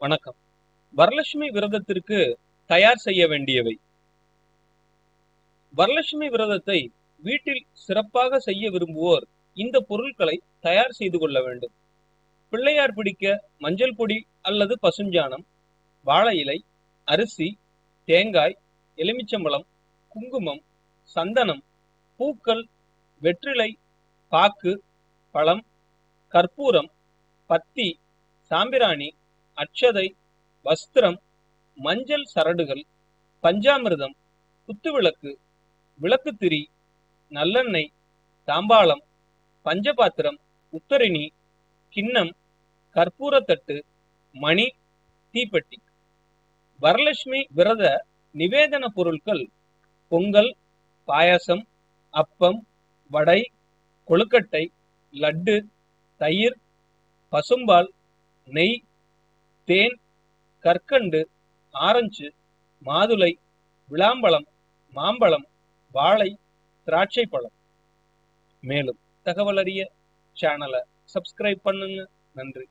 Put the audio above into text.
வணக்கம். வரலட்சுமி விரதத்திற்கு தயார் செய்ய வேண்டியவை. வரலட்சுமி விரதத்தை வீட்டில் சிறப்பாக செய்ய விரும்புவோர் இந்த பொருட்களை தயார் செய்து கொள்ள வேண்டும். பிள்ளையார் பிடிக்க மஞ்சள் பொடி அல்லது பசுஞ்சாணம் வாழை இலை அரிசி தேங்காய் எலுமிச்சம்பழம் குங்குமம் சந்தனம் பூக்கள் வெற்றிலை பாக்கு பழம் கற்பூரம் பத்தி சாம்பிராணி அட்சதை வஸ்திரம் மஞ்சள் சரடுகள் பஞ்சாமிர்தம் குத்துவிளக்கு விளக்குத்திரி நல்லெண்ணெய் தாம்பாளம் பஞ்சபாத்திரம் உத்தரிணி கிண்ணம் கற்பூரத்தட்டு மணி தீப்பெட்டி. வரலட்சுமி விரத நிவேதன பொருட்கள் பொங்கல் பாயாசம் அப்பம் வடை கொழுக்கட்டை லட்டு தயிர் பசும்பால் நெய் தேன் கற்கண்டு ஆரஞ்சு மாதுளை விளாம்பழம் மாம்பழம் வாழை திராட்சை பழம் மேலும் தகவல் அறிய சேனலை சப்ஸ்கிரைப் பண்ணுங்க. நன்றி.